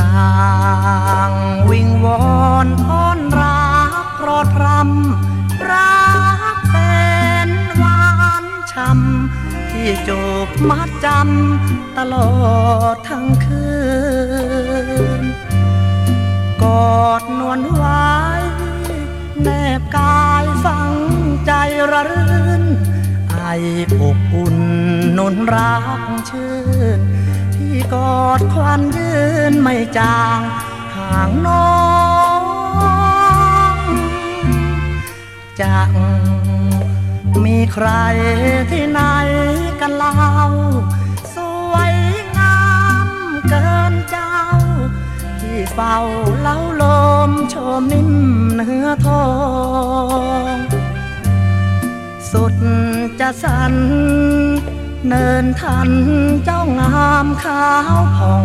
ต่างวิงวอนอ้อนรักโปรดรำรักเป็นหวานช้ำที่จูบมัดจำตลอดทั้งคืน กอดนวลไว้แนบกายฝังใจระรื่นไออบอุ่นนุนรักชื่น กอดควันยืนไม่จางห่างน้องจังมีใครที่ไหนกันเล่า สวยงามเกินเจ้า ที่เฝ้าเล้าลมชมนิ่มเนื้อทอง สุดจะสัน เนินทันเจ้างามขาวผ่อง